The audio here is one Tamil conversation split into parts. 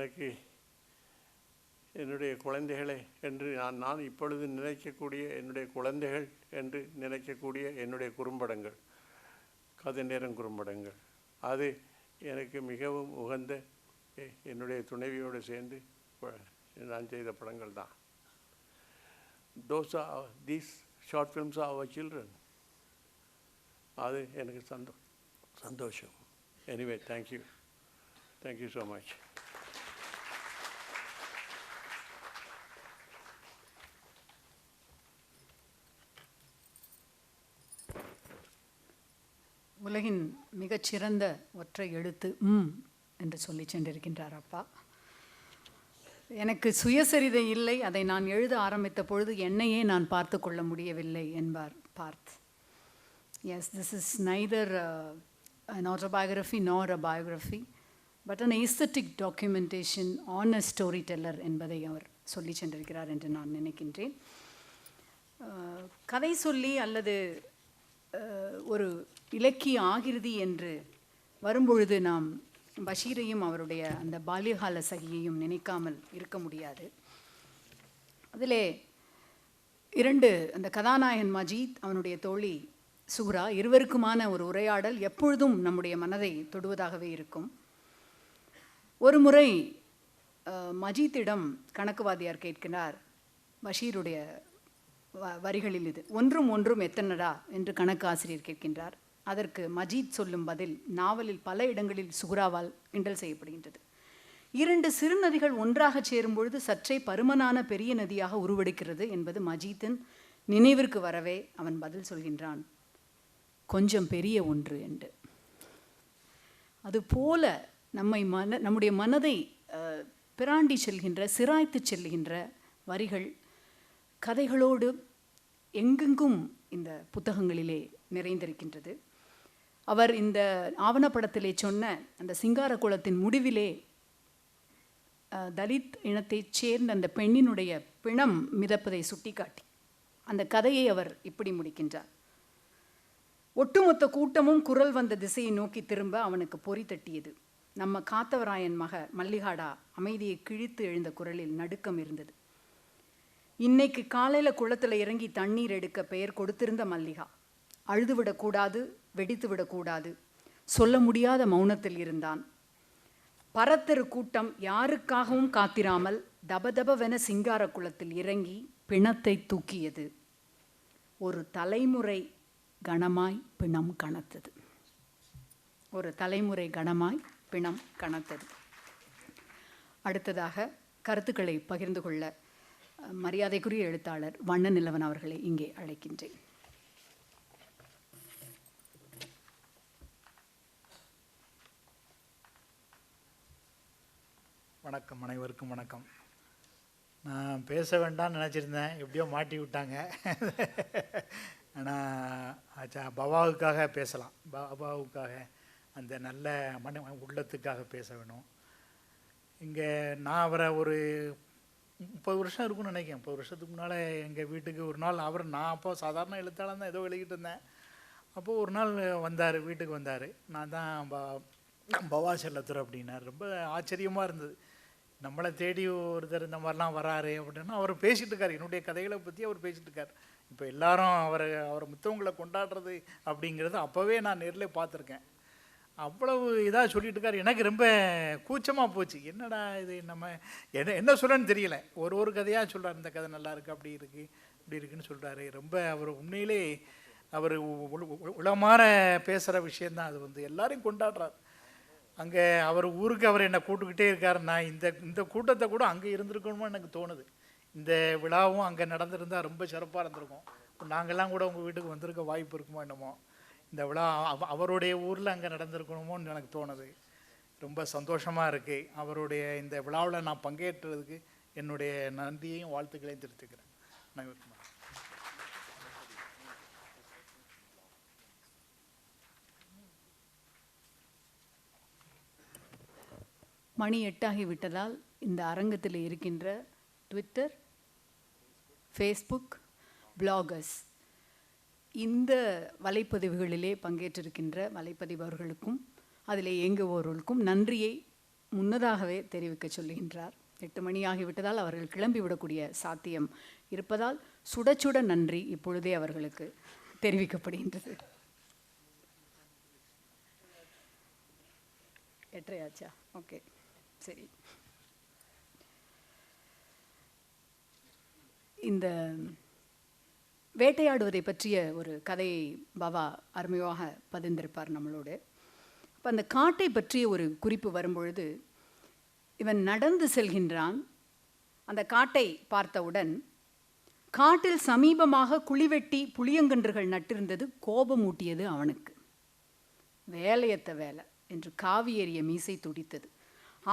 எனக்கு என்னுடைய குழந்தைகளே என்று நான் நான் இப்பொழுது நினைக்கக்கூடிய என்னுடைய குழந்தைகள் என்று நினைக்கக்கூடிய என்னுடைய குறும்படங்கள் கதை நேரம் குறும்படங்கள். அது எனக்கு மிகவும் உகந்த என்னுடைய துணைவியோடு சேர்ந்து நான் செய்த படங்கள் தான். Those are these short films are our children அது எனக்கு சந்தோ சந்தோஷம். Anyway thank you thank you so much உலகின் மிகச்சிறந்த ஒற்றை எழுத்து ம் என்று சொல்லி சென்றிருக்கின்றார் அப்பா. எனக்கு சுயசரிதை இல்லை அதை நான் எழுத ஆரம்பித்த பொழுது என்னையே நான் பார்த்து கொள்ள முடியவில்லை என்பார் Barthes. As this is neither an autobiography nor a biography but an aesthetic documentation on a story teller என்பதை அவர் சொல்லி சென்றிருக்கிறார் என்று நான் நினைக்கின்றேன். Uh, கதை சொல்லி அல்லது uh, ஒரு இலக்கிய ஆகிறது என்று வரும்பொழுது நாம் பஷீரையும் அவருடைய அந்த பால்யகால சகியையும் நினைக்காமல் இருக்க முடியாது. அதிலே இரண்டு அந்த கதாநாயகன் மஜீத் அவனுடைய தோழி சூரா இருவருக்குமான ஒரு உரையாடல் எப்பொழுதும் நம்முடைய மனதை தொடுவதாகவே இருக்கும். ஒரு முறை மஜீத்திடம் கணக்குவாதியார் கேட்கிறார் பஷீருடைய வ- வரிகளில் இது ஒன்றும் ஒன்றும் எத்தனடா? என்று கணக்கு ஆசிரியர் கேட்கின்றார். அதற்கு மஜீத் சொல்லும் பதில் நாவலில் பல இடங்களில் சுகுராவால் கிண்டல் செய்யப்படுகின்றது. இரண்டு சிறு நதிகள் ஒன்றாக சேரும் பொழுது சற்றே பருமனான பெரிய நதியாக உருவெடுக்கிறது என்பது மஜீத்தின் நினைவிற்கு வரவே அவன் பதில் சொல்கின்றான். கொஞ்சம் பெரிய ஒன்று என்று. அதுபோல நம்மை மன நம்முடைய மனதை பிராண்டி செல்கின்ற சிராய்த்து செல்கின்ற வரிகள் கதைகளோடு எங்கெங்கும் இந்த புத்தகங்களிலே நிறைந்திருக்கின்றது. அவர் இந்த ஆவணப்படத்திலே சொன்ன அந்த சிங்கார குளத்தின் முடிவிலே அஹ், தலித் இனத்தைச் சேர்ந்த அந்த பெண்ணினுடைய பிணம் மிதப்பதை சுட்டிக்காட்டி அந்த கதையை அவர் இப்படி முடிக்கின்றார். ஒட்டுமொத்த கூட்டமும் குரல் வந்த திசையை நோக்கி திரும்ப அவனுக்கு பொறி தட்டியது. நம்ம காத்தவராயன் மக மல்லிகாடா அமைதியை கிழித்து எழுந்த குரலில் நடுக்கம் இருந்தது. இன்னைக்கு காலையில் குளத்தில் இறங்கி தண்ணீர் எடுக்க பெயர் கொடுத்திருந்த மல்லிகா. அழுதுவிடக்கூடாது வெடித்து விடக்கூடாது சொல்ல முடியாத மௌனத்தில் இருந்தான். பரத்தரு கூட்டம் யாருக்காகவும் காத்திராமல் தபதபவென சிங்கார குளத்தில் இறங்கி பிணத்தை தூக்கியது. ஒரு தலைமுறை கணமாய் பிணம் கணத்தது ஒரு தலைமுறை கணமாய் பிணம் கணத்தது அடுத்ததாக கருத்துக்களை பகிர்ந்து கொள்ள மரியாதைக்குரிய எழுத்தாளர் வண்ண நிலவன் அவர்களை இங்கே அழைக்கின்றேன். வணக்கம் அனைவருக்கும் வணக்கம். நான் பேச வேண்டாம்னு நினச்சிருந்தேன். எப்படியோ மாட்டி விட்டாங்க. ஆனால் ஆச்சா பவாவுக்காக பேசலாம். பவாவுக்காக அந்த நல்ல மன உள்ளத்துக்காக பேச வேணும். இங்கே நான் அவரை ஒரு முப்பது வருஷம் இருக்கும்னு நினைக்கிறேன். முப்பது வருஷத்துக்கு முன்னால் எங்கள் வீட்டுக்கு ஒரு நாள் அவர் நான் அப்போ சாதாரண எழுத்தாளர் தான் ஏதோ எழுதிக்கிட்டு இருந்தேன். அப்போது ஒரு நாள் வந்தார் வீட்டுக்கு வந்தார். நான் தான் பவா செல்லத்துறை அப்படின்னார். ரொம்ப ஆச்சரியமாக இருந்தது. நம்மளை தேடி ஒருத்தர் இந்த மாதிரிலாம் வராரு அப்படின்னா அவர் பேசிகிட்டு இருக்கார் என்னுடைய கதைகளை பற்றி அவர் பேசிகிட்டு இருக்கார் இப்போ எல்லாரும் அவரை அவரை மித்தவங்களை கொண்டாடுறது அப்படிங்கிறது அப்போவே நான் நேரில் பார்த்துருக்கேன். அவ்வளவு இதாக சொல்லிட்டு இருக்காரு எனக்கு ரொம்ப கூச்சமாக போச்சு. என்னடா இது நம்ம என்ன என்ன சொல்லன்னு தெரியல. ஒரு ஒரு கதையாக சொல்கிறார் இந்த கதை நல்லா இருக்குது அப்படி இருக்குது இப்படி இருக்குன்னு சொல்கிறாரு ரொம்ப அவர் உண்மையிலே அவர் உளமாற பேசுகிற விஷயந்தான் அது வந்து எல்லாரையும் கொண்டாடுறார். அங்கே அவர் ஊருக்கு அவர் என்னை கூட்டுக்கிட்டே இருக்கார். நான் இந்த இந்த கூட்டத்தை கூட அங்கே இருந்திருக்கணுமோ எனக்கு தோணுது. இந்த விழாவும் அங்கே நடந்திருந்தால் ரொம்ப சிறப்பாக இருந்திருக்கும். நாங்கள்லாம் கூட உங்கள் வீட்டுக்கு வந்திருக்க வாய்ப்பு இருக்குமோ என்னமோ. இந்த விழா அவருடைய ஊரில் அங்கே நடந்திருக்கணுமோன்னு எனக்கு தோணுது. ரொம்ப சந்தோஷமாக இருக்குது அவருடைய இந்த விழாவில் நான் பங்கேற்றதுக்கு என்னுடைய நன்றியையும் வாழ்த்துக்களையும் தெரிவித்துக்கிறேன் நன்றி மணி எட்டாகிவிட்டதால் இந்த அரங்கத்தில் இருக்கின்ற ட்விட்டர் ஃபேஸ்புக் பிளாகர்ஸ் இந்த வலைப்பதிவுகளிலே பங்கேற்றிருக்கின்ற வலைப்பதிவர்களுக்கும் அதில் இயங்குபவர்களுக்கும் நன்றியை முன்னதாகவே தெரிவிக்க சொல்லுகின்றார். எட்டு மணி ஆகிவிட்டதால் அவர்கள் கிளம்பிவிடக்கூடிய சாத்தியம் இருப்பதால் சுட சுட நன்றி இப்பொழுதே அவர்களுக்கு தெரிவிக்கப்படுகின்றது. எட்டரையாச்சா? ஓகே. சரி. இந்த வேட்டையாடுவதை பற்றிய ஒரு கதையை பாபா அருமையாக பதிந்திருப்பார் நம்மளோடு. அப்போ அந்த காட்டை பற்றிய ஒரு குறிப்பு வரும்பொழுது இவன் நடந்து செல்கின்றான். அந்த காட்டை பார்த்தவுடன் காட்டில் சமீபமாக குழிவெட்டி புளியங்கன்றுகள் நட்டிருந்தது கோபமூட்டியது அவனுக்கு. வேலையத்த வேலை என்று காவி மீசை துடித்தது.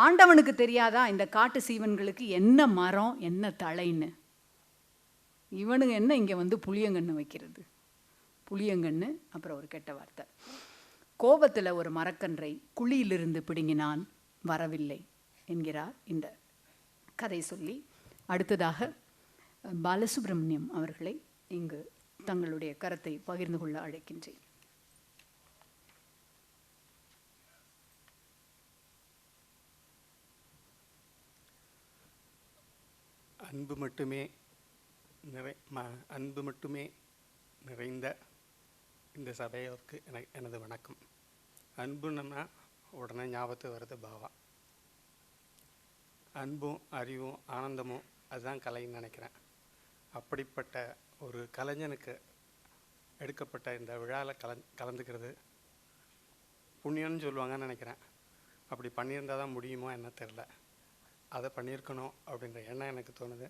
ஆண்டவனுக்கு தெரியாதா இந்த காட்டு சீவன்களுக்கு என்ன மரம் என்ன தலைன்னு? இவனுங்க என்ன இங்கே வந்து புளியங்கன்று வைக்கிறது? புளியங்கன்று அப்புறம் ஒரு கெட்ட வார்த்தை. கோபத்தில் ஒரு மரக்கன்றை குழியிலிருந்து பிடுங்கினான் வரவில்லை என்கிறார் இந்த கதை சொல்லி. அடுத்ததாக பாலசுப்ரமணியம் அவர்களை இங்கு தங்களுடைய கருத்தை பகிர்ந்து கொள்ள அழைக்கின்றேன். அன்பு மட்டுமே நிறை ம அன்பு மட்டுமே நிறைந்த இந்த சபையோருக்கு என எனது வணக்கம். அன்புன்னா உடனே ஞாபகத்துக்கு வருது பாவா. அன்பும் அறிவும் ஆனந்தமும் அதுதான் கலைன்னு நினைக்கிறேன். அப்படிப்பட்ட ஒரு கலைஞனுக்கு எடுக்கப்பட்ட இந்த விழாவில் கலந் கலந்துக்கிறது புண்ணியம்னு சொல்லுவாங்கன்னு நினைக்கிறேன். அப்படி பண்ணியிருந்தால் தான் முடியுமோ என்ன தெரில அதை பண்ணியிருக்கணும் அப்படின்ற எண்ணம் எனக்கு தோணுது.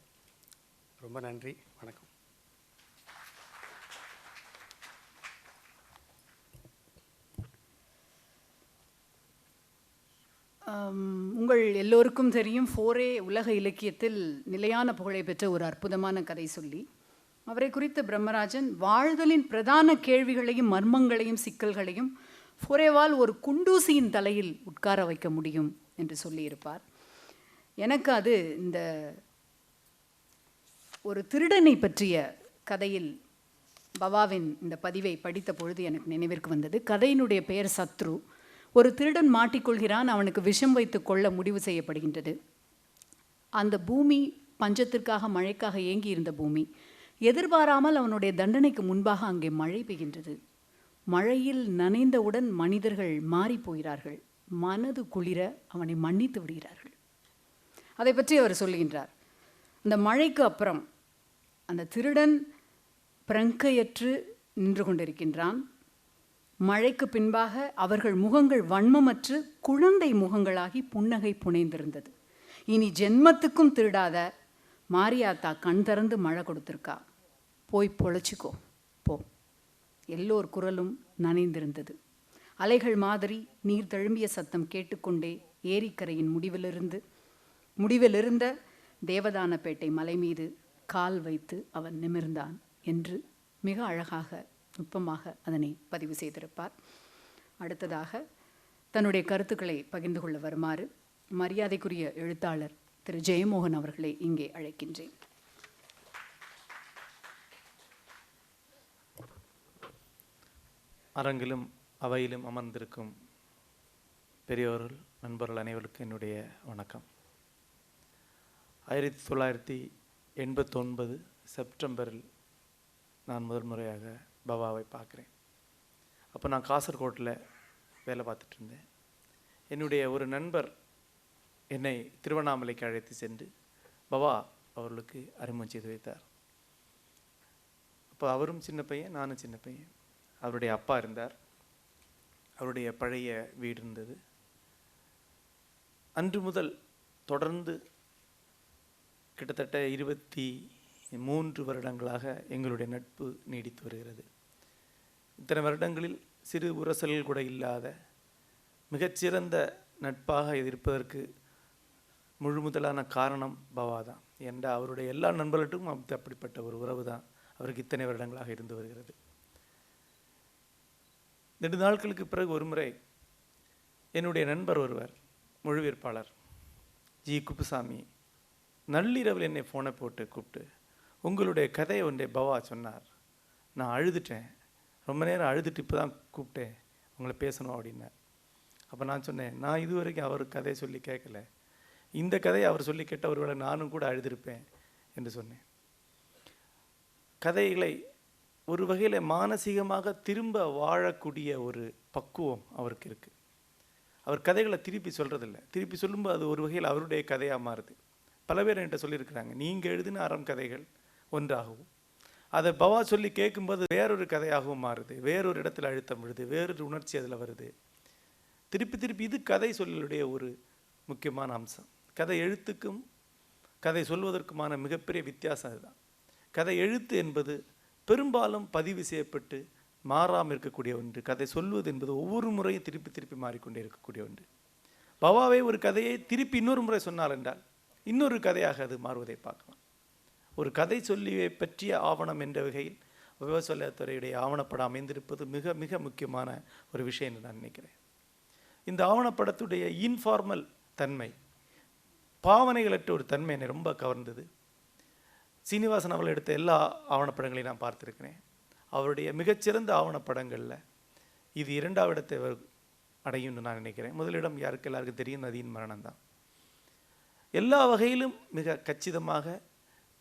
ரொம்ப நன்றி. வணக்கம். உங்கள் எல்லோருக்கும் தெரியும் ஃபோரே உலக இலக்கியத்தில் நிலையான புகழை பெற்ற ஒரு அற்புதமான கதை சொல்லி. அவரை குறித்த பிரம்மராஜன் வாழ்தலின் பிரதான கேள்விகளையும் மர்மங்களையும் சிக்கல்களையும் ஃபோரேவால் ஒரு குண்டூசியின் தலையில் உட்கார வைக்க முடியும் என்று சொல்லியிருப்பார். எனக்கு அது இந்த ஒரு திருடனை பற்றிய கதையில் பவாவின் இந்த பதிவை படித்த பொழுது எனக்கு நினைவிற்கு வந்தது. கதையினுடைய பெயர் சத்ரு. ஒரு திருடன் மாட்டிக்கொள்கிறான் அவனுக்கு விஷம் வைத்து கொள்ள முடிவு செய்யப்படுகின்றது. அந்த பூமி பஞ்சத்திற்காக மழைக்காக ஏங்கி இருந்த பூமி எதிர்பாராமல் அவனுடைய தண்டனைக்கு முன்பாக அங்கே மழை பெய்கின்றது. மழையில் நனைந்தவுடன் மனிதர்கள் மாறிப் போகிறார்கள். மனது குளிர அவனை மன்னித்து விடுகிறார்கள். அதை பற்றி அவர் சொல்லுகின்றார். அந்த மழைக்கு அப்புறம் அந்த திருடன் பிரங்கையற்று நின்று கொண்டிருக்கின்றான். மழைக்கு பின்பாக அவர்கள் முகங்கள் வன்மமற்று குழந்தை முகங்களாகி புன்னகை புனைந்திருந்தது. இனி ஜென்மத்துக்கும் திருடாத மாரியாத்தா கண் திறந்து மழை கொடுத்துருக்கா. போய் பொழைச்சிக்கோ. போ. எல்லோர் குரலும் நனைந்திருந்தது. அலைகள் மாதிரி நீர் தழும்பிய சத்தம் கேட்டுக்கொண்டே ஏரிக்கரையின் முடிவிலிருந்து முடிவிலிருந்த தேவதானப்பேட்டை மலை மீது கால் வைத்து அவன் நிமிர்ந்தான் என்று மிக அழகாக நுட்பமாக அதனை பதிவு செய்திருப்பார். அடுத்ததாக தன்னுடைய கருத்துக்களை பகிர்ந்து கொள்ள வருமாறு மரியாதைக்குரிய எழுத்தாளர் திரு. ஜெயமோகன் அவர்களை இங்கே அழைக்கின்றேன். அரங்கிலும் அவையிலும் அமர்ந்திருக்கும் பெரியோர்கள் நண்பர்கள் அனைவருக்கும் என்னுடைய வணக்கம். ஆயிரத்தி தொள்ளாயிரத்தி எண்பத்தொன்பது செப்டம்பரில் நான் முதல் முறையாக பவாவை பார்க்குறேன். அப்போ நான் காசர்கோட்டில் வேலை பார்த்துட்டு இருந்தேன். என்னுடைய ஒரு நண்பர் என்னை திருவண்ணாமலைக்கு அழைத்து சென்று பவா அவர்களுக்கு அறிமுகம் செய்து வைத்தார். அப்போ அவரும் சின்ன பையன் நானும் சின்ன பையன். அவருடைய அப்பா இருந்தார். அவருடைய பழைய வீடு இருந்தது. அன்று முதல் தொடர்ந்து கிட்டத்தட்ட இருபத்தி மூன்று வருடங்களாக எங்களுடைய நட்பு நீடித்து வருகிறது. இத்தனை வருடங்களில் சிறு உரசல்கள் கூட இல்லாத மிகச்சிறந்த நட்பாக இது இருப்பதற்கு முழு முதலான காரணம் பவா தான் என்ற அவருடைய எல்லா நண்பர்களுக்கும் அப்படிப்பட்ட ஒரு உறவு தான் அவருக்கு இத்தனை வருடங்களாக இருந்து வருகிறது. ரெண்டு நாட்களுக்கு பிறகு ஒருமுறை என்னுடைய நண்பர் ஒருவர் மொழிவேற்பாளர் ஜி. குப்புசாமி நள்ளிரவில் என்னை ஃபோனை போட்டு கூப்பிட்டு உங்களுடைய கதையை ஒன்றை பவா சொன்னார். நான் அழுதுட்டேன். ரொம்ப நேரம் அழுதுட்டு இப்போ தான் கூப்பிட்டேன். உங்களை பேசணும் அப்படின்னார். அப்போ நான் சொன்னேன் நான் இது வரைக்கும் அவர் கதையை சொல்லி கேட்கல. இந்த கதையை அவர் சொல்லி கேட்ட ஒருவேளை நானும் கூட அழுதிருப்பேன் என்று சொன்னேன். கதைகளை ஒரு வகையில் மானசீகமாக திரும்ப வாழக்கூடிய ஒரு பக்குவம் அவருக்கு இருக்குது அவர் கதைகளை திருப்பி சொல்கிறதில்ல திருப்பி சொல்லும்போது அது ஒரு வகையில் அவருடைய கதையாக மாறுது. பல பேர் என்கிட்ட சொல்லியிருக்கிறாங்க நீங்கள் எழுதின அறம் கதைகள் ஒன்றாகவும் அதை பவா சொல்லி கேட்கும்போது வேறொரு கதையாகவும் மாறுது வேறொரு இடத்துல அழுத்தம் விழுது வேறொரு உணர்ச்சி அதில் வருது. திருப்பி திருப்பி இது கதை சொல்லலுடைய ஒரு முக்கியமான அம்சம். கதை எழுத்துக்கும் கதை சொல்வதற்குமான மிகப்பெரிய வித்தியாசம் அதுதான். கதை எழுத்து என்பது பெரும்பாலும் பதிவு செய்யப்பட்டு மாறாமல் இருக்கக்கூடிய ஒன்று. கதை சொல்வது என்பது ஒவ்வொரு முறையும் திருப்பி திருப்பி மாறிக்கொண்டே இருக்கக்கூடிய ஒன்று. பவாவே ஒரு கதையை திருப்பி இன்னொரு முறை சொன்னால் என்றால் இன்னொரு கதையாக அது மாறுவதை பார்க்கலாம். ஒரு கதை சொல்லியை பற்றிய ஆவணம் என்ற வகையில் விவசாயத்துறையுடைய ஆவணப்படம் அமைந்திருப்பது மிக மிக முக்கியமான ஒரு விஷயம் என்று நான் நினைக்கிறேன். இந்த ஆவணப்படத்துடைய இன்ஃபார்மல் தன்மை பாவனைகளற்ற ஒரு தன்மை என்னை ரொம்ப கவர்ந்தது. சீனிவாசன் அவர்கள் எடுத்த எல்லா ஆவணப்படங்களையும் நான் பார்த்துருக்கிறேன். அவருடைய மிகச்சிறந்த ஆவணப்படங்களில் இது இரண்டாவது இடத்தை அடையும்னு நான் நினைக்கிறேன். முதலிடம் யாருக்கு எல்லாருக்கும் தெரியும்? நதியின் மரணம் தான் எல்லா வகையிலும் மிக கச்சிதமாக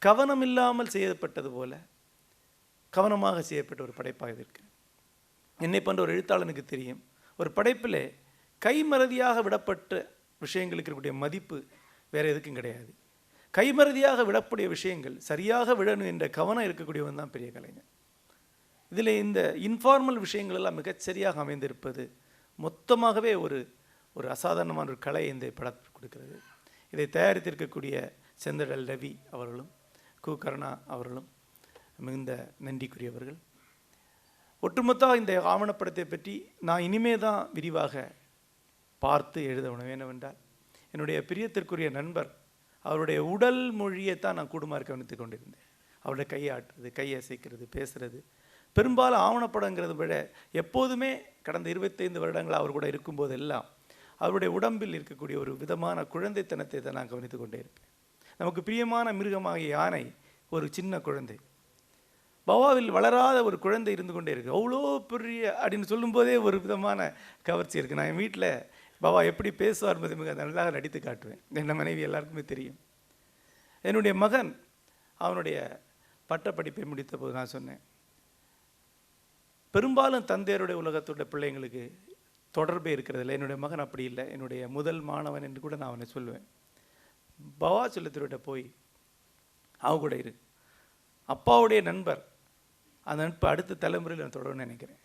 கவனமில்லாமல் செய்யப்பட்டது போல கவனமாக செய்யப்பட்ட ஒரு படைப்பாக இது இருக்கு. என்னை போன்ற ஒரு எழுத்தாளனுக்கு தெரியும். ஒரு படைப்பிலே கைமறதியாக விடப்பட்ட விஷயங்களுக்கு இருக்கக்கூடிய மதிப்பு வேறு எதுக்கும் கிடையாது. கைமறதியாக விடக்கூடிய விஷயங்கள் சரியாக விடணும் என்ற கவனம் இருக்கக்கூடியவன் தான் பெரிய கலைஞர் இதில் இந்த இன்ஃபார்மல் விஷயங்கள் எல்லாம் மிகச்சரியாக அமைந்திருப்பது மொத்தமாகவே ஒரு ஒரு அசாதாரணமான ஒரு கலை இந்த படத்தில் கொடுக்கிறது. இதை தயாரித்திருக்கக்கூடிய செந்தடல் ரவி அவர்களும் கு. கருணா அவர்களும் மிகுந்த நன்றிக்குரியவர்கள். ஒட்டுமொத்தமாக இந்த ஆவணப்படத்தை பற்றி நான் இனிமே தான் விரிவாக பார்த்து எழுதணும் வேண்டுமென்றால் என்னுடைய பிரியத்திற்குரிய நண்பர் அவருடைய உடல் மொழியை தான் நான் கூடுமாறு கவனித்து கொண்டிருந்தேன். அவருடைய கையாட்டுறது கையை அசைக்கிறது பேசுறது. பெரும்பாலும் ஆவணப்படங்கிறது விட எப்போதுமே கடந்த இருபத்தைந்து வருடங்கள் அவர் கூட இருக்கும்போதெல்லாம் அவருடைய உடம்பில் இருக்கக்கூடிய ஒரு விதமான குழந்தைத்தனத்தை தான் நான் கவனித்து கொண்டே இருப்பேன் நமக்கு பிரியமான மிருகமாகிய யானை ஒரு சின்ன குழந்தை. பவாவில் வளராத ஒரு குழந்தை இருந்து கொண்டே இருக்கு. அவ்வளோ பெரிய அப்படின்னு சொல்லும்போதே ஒரு விதமான கவர்ச்சி இருக்குது நான் என் வீட்டில் பவா எப்படி பேசுவார் என்பது மிக நல்லா நடித்து காட்டுவேன். என் மனைவி எல்லாருக்குமே தெரியும். என்னுடைய மகன் அவனுடைய பட்டப்படிப்பை முடித்த போது நான் சொன்னேன். பெரும்பாலும் தந்தையருடைய உலகத்துடைய பிள்ளைங்களுக்கு தொடர்பே இருக்கிறதில்ல. என்னுடைய மகன் அப்படி இல்லை. என்னுடைய முதல் மாணவன் என்று கூட நான் அவனை சொல்லுவேன். பவா சொல்லத்திட்ட போய் அவ கூட இரு. அப்பாவுடைய நண்பர். அந்த நட்பு அடுத்த தலைமுறையில் நான் தொடரும்னு நினைக்கிறேன்.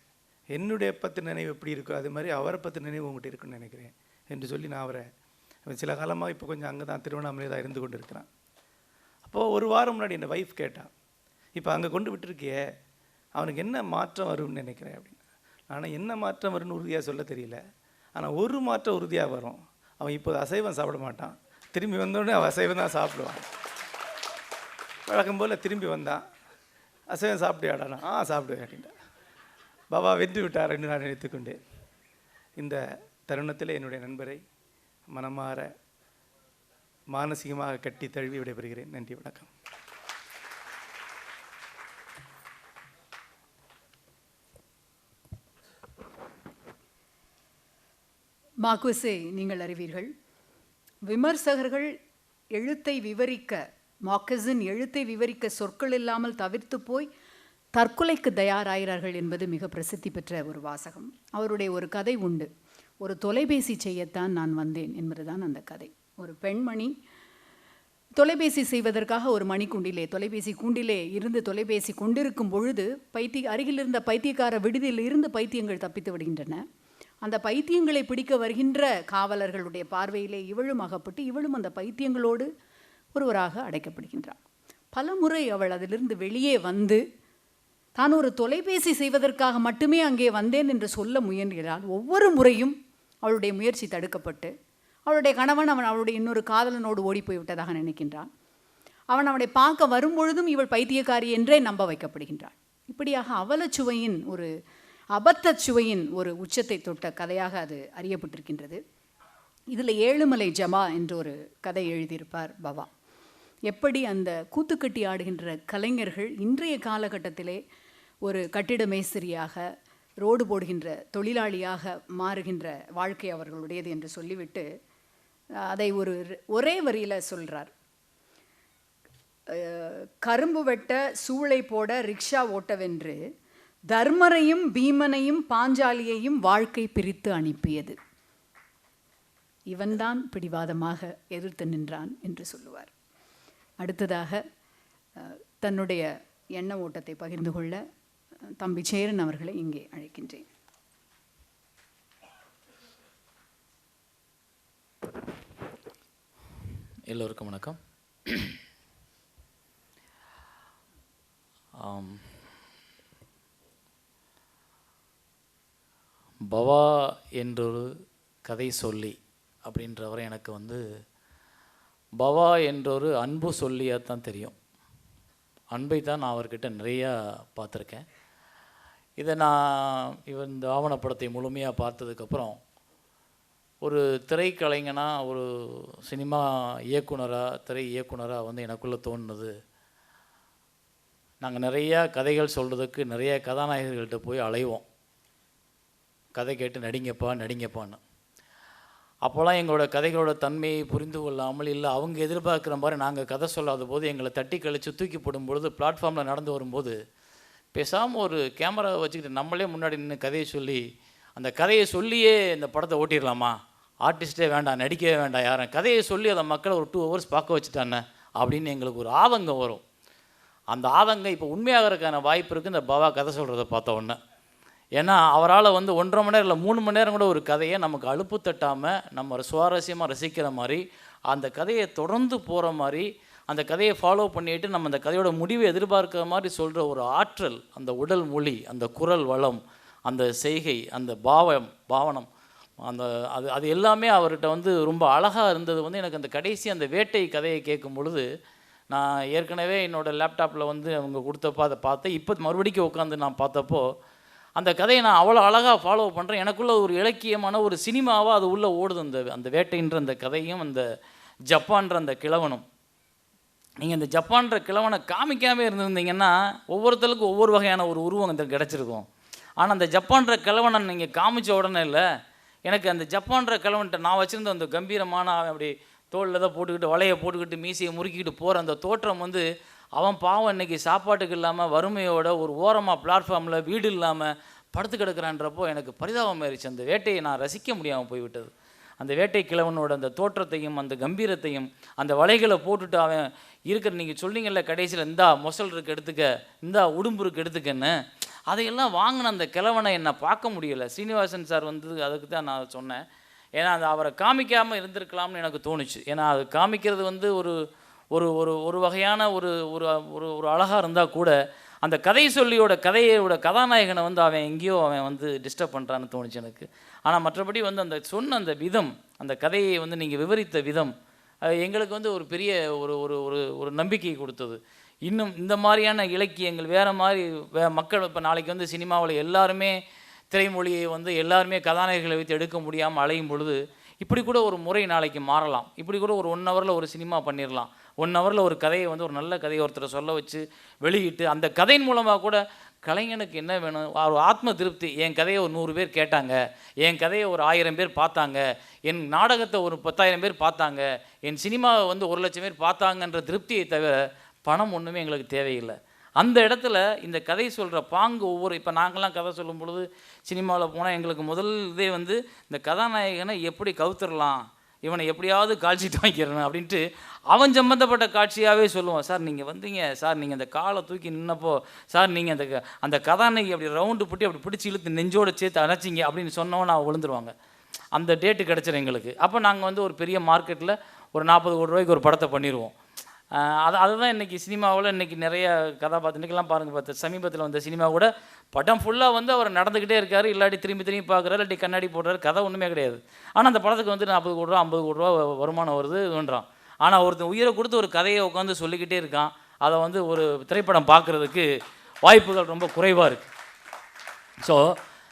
என்னுடைய பற்றி நினைவு எப்படி இருக்கோ அது மாதிரி அவரை பற்றி நினைவு உங்கள்கிட்ட இருக்குன்னு நினைக்கிறேன் என்று சொல்லி நான் அவரை சில காலமாக இப்போ கொஞ்சம் அங்கே தான் திருவண்ணாமலை தான் இருந்து கொண்டு இருக்கிறான் அப்போது ஒரு வாரம் முன்னாடி என் வைஃப் கேட்டான் இப்போ அங்கே கொண்டு விட்டுருக்கியே அவனுக்கு என்ன மாற்றம் வரும்னு நினைக்கிறேன்? அப்படின்னு. ஆனால் என்ன மாற்றம் வரும்னு உறுதியாக சொல்ல தெரியல. ஆனால் ஒரு மாற்றம் உறுதியாக வரும். அவன் இப்போது அசைவம் சாப்பிட மாட்டான். திரும்பி வந்தோடனே அவன் அசைவம் தான் சாப்பிடுவான். வழக்கம் போல் திரும்பி வந்தான். அசைவம் சாப்பிட்டியாடானா ஆ சாப்பிடுவேன் அப்படின்ட்டா பாபா வென்று விட்டார் என்று நான் நினைத்துக்கொண்டு. இந்த தருணத்தில் என்னுடைய நண்பரை மனமாற மானசீகமாக கட்டி தழுவி விடைபெறுகிறேன். நன்றி வணக்கம். மாக்குசே நீங்கள் அறிவீர்கள். விமர்சகர்கள் எழுத்தை விவரிக்க மாக்கசின் எழுத்தை விவரிக்க சொற்கள் இல்லாமல் தவிர்த்து போய் தற்கொலைக்கு தயாராகிறார்கள் என்பது மிக பிரசித்தி பெற்ற ஒரு வாசகம். அவருடைய ஒரு கதை உண்டு. ஒரு தொலைபேசி செய்யத்தான் நான் வந்தேன் என்பதுதான் அந்த கதை. ஒரு பெண்மணி தொலைபேசி செய்வதற்காக ஒரு மணிக்கூண்டிலே தொலைபேசி கூண்டிலே இருந்து தொலைபேசி கொண்டிருக்கும் பொழுது பைத்திய அருகில் இருந்த பைத்தியக்கார விடுதியில் இருந்து பைத்தியங்கள் தப்பித்து விடுகின்றன. அந்த பைத்தியங்களை பிடிக்க வருகின்ற காவலர்களுடைய பார்வையிலே இவளும் அகப்பட்டு இவளும் அந்த பைத்தியங்களோடு ஒருவராக அடைக்கப்படுகின்றாள். பலமுறை அவள் அதிலிருந்து வெளியே வந்து தான் ஒரு தொலைபேசி செய்வதற்காக மட்டுமே அங்கே வந்தேன் என்று சொல்ல முயன்கிறாள். ஒவ்வொரு முறையும் அவளுடைய முயற்சி தடுக்கப்பட்டு அவளுடைய கணவன் அவன் அவளுடைய இன்னொரு காதலனோடு ஓடி போய்விட்டதாக நினைக்கின்றான். அவன் அவனை பார்க்க வரும்பொழுதும் இவள் பைத்தியக்காரி என்றே நம்ப வைக்கப்படுகின்றாள். இப்படியாக அவலச்சுவையின் ஒரு அபத்தச் சுவையின் ஒரு உச்சத்தை தொட்ட கதையாக அது அறியப்பட்டிருக்கின்றது. இதில் ஏழுமலை ஜமா என்ற ஒரு கதை எழுதியிருப்பார் பவா. எப்படி அந்த கூத்துக்கட்டி ஆடுகின்ற கலைஞர்கள் இன்றைய காலகட்டத்திலே ஒரு கட்டிட மேஸ்திரியாக ரோடு போடுகின்ற தொழிலாளியாக மாறுகின்ற வாழ்க்கை அவர்களுடையது என்று சொல்லிவிட்டு அதை ஒரு ஒரே வரியில் சொல்கிறார் கரும்பு வெட்ட சூளை போட ரிக்ஷா ஓட்டவென்று தர்மரையும் பீமனையும் பாஞ்சாலியையும் வாழ்க்கை பிரித்து அனுப்பியது. இவன்தான் பிடிவாதமாக எதிர்த்து நின்றான் என்று சொல்லுவார். அடுத்ததாக தன்னுடைய எண்ண ஓட்டத்தை பகிர்ந்து கொள்ள தம்பி சேரன் அவர்களை இங்கே அழைக்கின்றேன். எல்லோருக்கும் வணக்கம். பவா என்றொரு கதை சொல்லி அப்படின்றவரை எனக்கு வந்து பவா என்றொரு அன்பு சொல்லியாக தான் தெரியும். அன்பை தான் நான் அவர்கிட்ட நிறையா பார்த்துருக்கேன். இதை நான் இவன் இந்த ஆவணப்படத்தை முழுமையாக பார்த்ததுக்கப்புறம் ஒரு திரைக்கலைஞனாக ஒரு சினிமா இயக்குனராக திரை இயக்குனராக வந்து எனக்குள்ளே தோணுனது. நாங்கள் நிறையா கதைகள் சொல்கிறதுக்கு நிறைய கதாநாயகர்கள்ட்ட போய் அலைவோம். கதை கேட்டு நடிங்கப்பா நடிங்கப்பான்னு. அப்போல்லாம் எங்களோட கதைகளோட தன்மையை புரிந்து கொள்ளாமல் இல்லை அவங்க எதிர்பார்க்குற மாதிரி நாங்கள் கதை சொல்லாத போது எங்களை தட்டி கழித்து தூக்கி போடும் பொழுது பிளாட்ஃபார்மில் நடந்து வரும்போது பேசாமல் ஒரு கேமரா வச்சுக்கிட்டு நம்மளே முன்னாடி நின்று கதையை சொல்லி அந்த கதையை சொல்லியே இந்த படத்தை ஓட்டிடலாமா? ஆர்டிஸ்ட்டே வேண்டாம் நடிக்கவே வேண்டாம் யாரும். கதையை சொல்லி அதை மக்களை ஒரு டூ ஹவர்ஸ் பார்க்க வச்சுட்டானே அப்படின்னு எங்களுக்கு ஒரு ஆதங்கம் வரும். அந்த ஆதங்கம் இப்போ உண்மையாகிறதுக்கான வாய்ப்பு இருக்குது இந்த பவா கதை சொல்கிறத பார்த்த உடனே. ஏன்னா அவரால் வந்து ஒன்றரை மணி நேரம் இல்லை மூணு மணி நேரம் கூட ஒரு கதையை நமக்கு அலுப்பு தட்டாமல் நம்ம சுவாரஸ்யமாக ரசிக்கிற மாதிரி அந்த கதையை தொடர்ந்து போகிற மாதிரி அந்த கதையை ஃபாலோ பண்ணிட்டு நம்ம அந்த கதையோட முடிவை எதிர்பார்க்குற மாதிரி சொல்கிற ஒரு ஆற்றல் அந்த உடல் மொழி அந்த குரல் வளம் அந்த செய்கை அந்த பாவம் பாவனம் அந்த அது அது எல்லாமே அவர்கிட்ட வந்து ரொம்ப அழகாக இருந்தது. வந்து எனக்கு அந்த கடைசி அந்த வேட்டை கதையை கேட்கும் பொழுது நான் ஏற்கனவே என்னோடய லேப்டாப்பில் வந்து அவங்க கொடுத்தப்போ அதை பார்த்தேன் இப்போ மறுபடிக்கு உட்காந்து நான் பார்த்தப்போ அந்த கதையை நான் அவ்வளோ அழகாக ஃபாலோ பண்ணுறேன் எனக்குள்ள ஒரு இலக்கியமான ஒரு சினிமாவாக அது உள்ளே ஓடுது. அந்த அந்த வேட்டைன்ற அந்த கதையும் அந்த ஜப்பான்ற அந்த கிழவனும். நீங்கள் இந்த ஜப்பான்ற கிழவனை காமிக்காமல் இருந்திருந்தீங்கன்னா ஒவ்வொருத்தருக்கும் ஒவ்வொரு வகையான ஒரு உருவம் இந்த கிடச்சிருக்கும். ஆனால் அந்த ஜப்பான்ற கிழவனை நீங்கள் காமிச்ச உடனே இல்லை. எனக்கு அந்த ஜப்பான்ற கிழவன்ட்ட நான் வச்சுருந்த அந்த கம்பீரமான அப்படி தோளில் தான் போட்டுக்கிட்டு வலையை போட்டுக்கிட்டு மீசையை முறுக்கிட்டு போகிற அந்த தோற்றம் வந்து அவன் பாவம் இன்னைக்கு சாப்பாட்டுக்கு இல்லாமல் வறுமையோட ஒரு ஓரமாக பிளாட்ஃபார்மில் வீடு இல்லாமல் படுத்து கிடக்கிறான்றப்போ எனக்கு பரிதாபம் ஆயிடுச்சு அந்த வேட்டையை நான் ரசிக்க முடியாமல் போய்விட்டது. அந்த வேட்டை கிழவனோட அந்த தோற்றத்தையும் அந்த கம்பீரத்தையும் அந்த வலைகளை போட்டுட்டு அவன் இருக்கிற நீங்கள் சொன்னீங்கல்ல கடைசியில் இந்தா மொசல் இருக்கு எடுத்துக்க. இந்தா உடும்பு இருக்கு எடுத்துக்கன்னு. அதையெல்லாம் வாங்கின அந்த கிழவனை என்னை பார்க்க முடியலை. சீனிவாசன் சார் வந்து அதுக்கு தான் நான் சொன்னேன். ஏன்னா அது அவரை காமிக்காமல் இருந்திருக்கலாம்னு எனக்கு தோணுச்சு. ஏன்னா அது காமிக்கிறது வந்து ஒரு ஒரு ஒரு ஒரு வகையான ஒரு ஒரு ஒரு ஒரு அழகாக இருந்தால் கூட அந்த கதை சொல்லியோட கதையோட கதாநாயகனை வந்து அவன் எங்கேயோ அவன் வந்து டிஸ்டர்ப் பண்ணுறான்னு தோணுச்சு எனக்கு. ஆனால் மற்றபடி வந்து அந்த சொன்ன அந்த விதம் அந்த கதையை வந்து நீங்கள் விவரித்த விதம் எங்களுக்கு வந்து ஒரு பெரிய ஒரு ஒரு ஒரு ஒரு நம்பிக்கை கொடுத்தது. இன்னும் இந்த மாதிரியான இலக்கியங்கள் வேறு மாதிரி வே மக்கள் இப்போ நாளைக்கு வந்து சினிமாவில் எல்லாருமே திரைமொழியை வந்து எல்லாருமே கதாநாயகர்களை வைத்து எடுக்க முடியாமல் அலையும் பொழுது இப்படி கூட ஒரு முறை நாளைக்கு மாறலாம். இப்படி கூட ஒரு ஒன் ஹவரில் ஒரு சினிமா பண்ணிடலாம் ஒன் ஹவரில் ஒரு கதையை வந்து ஒரு நல்ல கதையை ஒருத்தரை சொல்ல வச்சு வெளியிட்டு அந்த கதையின் மூலமாக கூட கலைஞனுக்கு என்ன வேணும்? ஒரு ஆத்ம திருப்தி. என் கதையை ஒரு நூறு பேர் கேட்டாங்க. என் கதையை ஒரு ஆயிரம் பேர் பார்த்தாங்க. என் நாடகத்தை ஒரு பத்தாயிரம் பேர் பார்த்தாங்க. என் சினிமாவை வந்து ஒரு லட்சம் பேர் பார்த்தாங்கன்ற திருப்தியை தவிர பணம் ஒன்றுமே எங்களுக்கு தேவையில்லை. அந்த இடத்துல இந்த கதை சொல்கிற பாங்கு ஒவ்வொரு இப்போ நாங்களாம் கதை சொல்லும் பொழுது சினிமாவில் போனால் எங்களுக்கு முதல் இதே வந்து இந்த கதாநாயகனை எப்படி கவுத்துடலாம் இவனை எப்படியாவது காய்ச்சிட்டு வாங்கிக்கிறேன் அப்படின்ட்டு அவன் சம்மந்தப்பட்ட காட்சியாகவே சொல்லுவான் சார் நீங்கள் வந்தீங்க சார் நீங்கள் அந்த காலை தூக்கி நின்னப்போ சார் நீங்கள் அந்த க- அந்த கதாநாயகி அப்படி ரவுண்டு புட்டி அப்படி பிடிச்சி இழுத்து நெஞ்சோட சேர்த்து அணைச்சிங்க அப்படின்னு சொன்னவன் நான் விழுந்துருவாங்க. அந்த டேட்டு கிடச்சிரும் எங்களுக்கு. அப்போ நாங்கள் வந்து ஒரு பெரிய மார்க்கெட்டில் ஒரு நாற்பது கோடி ரூபாய்க்கு ஒரு படத்தை பண்ணிடுவோம் அது அதுதான் இன்றைக்கி சினிமாவில் இன்றைக்கி நிறைய கதாபாத்திரம். இன்றைக்கெல்லாம் பாருங்கள் பார்த்து சமீபத்தில் வந்த சினிமா கூட படம் ஃபுல்லாக வந்து அவர் நடந்துக்கிட்டே இருக்கார். இல்லாட்டி திரும்பி திரும்பி பார்க்குறாரு இல்லாட்டி கண்ணாடி போடுறாரு. கதை ஒன்றுமே கிடையாது. ஆனால் அந்த படத்துக்கு வந்து நாற்பது கோடி ரூபா ஐம்பது கோடி ரூபா வருமானம் வருதுன்றான். ஆனால் ஒருத்தன் உயிரை கொடுத்து ஒரு கதையை உட்காந்து சொல்லிக்கிட்டே இருக்கான். அதை வந்து ஒரு திரைப்படம் பார்க்குறதுக்கு வாய்ப்புகள் ரொம்ப குறைவாக இருக்குது ஸோ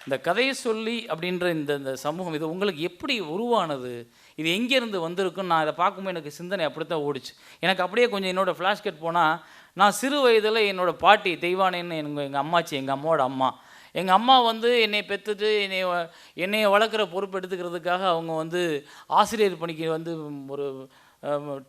இந்த கதையை சொல்லி அப்படின்ற இந்த இந்த சமூகம் இது உங்களுக்கு எப்படி உருவானது? இது எங்கேருந்து வந்திருக்குன்னு நான் இதை பார்க்கும்போது எனக்கு சிந்தனை அப்படித்தான் ஓடிச்சு. எனக்கு அப்படியே கொஞ்சம் என்னோடய ஃப்ளாஷ்கட் போனால் நான் சிறு வயதில் என்னோட பாட்டி தெய்வானேன்னு எங்கள் எங்கள் அம்மாச்சி எங்கள் அம்மாவோட அம்மா. எங்கள் அம்மா வந்து என்னை பெற்றுட்டு என்னை வ- வளர்க்குற பொறுப்பு எடுத்துக்கிறதுக்காக அவங்க வந்து ஆசிரியர் பணிக்கு வந்து ஒரு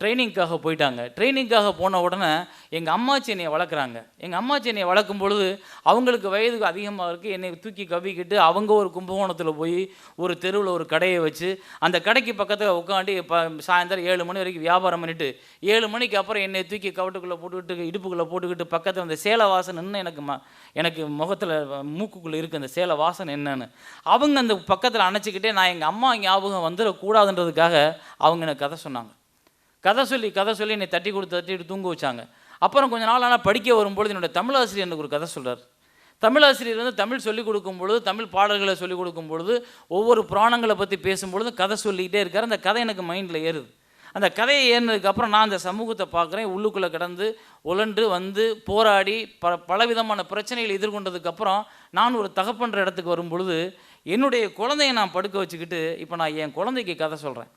ட்ரைனிங்க்காக போயிட்டாங்க. ட்ரைனிங்க்காக போன உடனே எங்கள் அம்மாச்சி என்னையை வளர்க்குறாங்க. எங்கள் அம்மாச்சி என்னையை வளர்க்கும் பொழுது அவங்களுக்கு வயதுக்கு அதிகமாக இருக்குது என்னை தூக்கி கவிக்கிட்டு அவங்க ஒரு கும்பகோணத்தில் போய் ஒரு தெருவில் ஒரு கடையை வச்சு அந்த கடைக்கு பக்கத்தில் உட்காந்து இப்போ சாயந்தரம் ஏழு மணி வரைக்கும் வியாபாரம் பண்ணிட்டு ஏழு மணிக்கு அப்புறம் என்னை தூக்கி கவட்டுக்குள்ளே போட்டுக்கிட்டு இடுப்புக்குள்ளே போட்டுக்கிட்டு பக்கத்தில் அந்த சேலை வாசனை இன்னும் எனக்கு ம எனக்கு முகத்தில் மூக்குக்குள்ளே இருக்குது அந்த சேலை வாசனை என்னன்னு. அவங்க அந்த பக்கத்தில் அணைச்சிக்கிட்டே நான் எங்கள் அம்மா ஞாபகம் வந்துடக்கூடாதுன்றதுக்காக அவங்க எனக்கு கதை சொன்னாங்க. கதை சொல்லி கதை சொல்லி என்னை தட்டி கொடுத்து தட்டிட்டு தூங்க வச்சாங்க. அப்புறம் கொஞ்ச நாள் ஆனால் படிக்க வரும்பொழுது என்னோட தமிழாசிரியர் எனக்கு ஒரு கதை சொல்கிறார் தமிழாசிரியர் வந்து தமிழ் சொல்லிக் கொடுக்கும் பொழுது தமிழ் பாடல்களை சொல்லிக் கொடுக்கும் பொழுது ஒவ்வொரு புராணங்களை பற்றி பேசும்பொழுது கதை சொல்லிக்கிட்டே இருக்கார். அந்த கதை எனக்கு மைண்டில் ஏறுது. அந்த கதையை ஏறினதுக்கப்புறம் நான் அந்த சமூகத்தை பார்க்குறேன். உள்ளுக்குள்ளே கடந்து உழன்று வந்து போராடி ப பலவிதமான பிரச்சனைகளை எதிர்கொண்டதுக்கப்புறம் நான் ஒரு தகப்பன்ற இடத்துக்கு வரும் பொழுது என்னுடைய குழந்தைய நான் படுக்க வச்சுக்கிட்டு இப்போ நான் என் குழந்தைக்கு கதை சொல்கிறேன்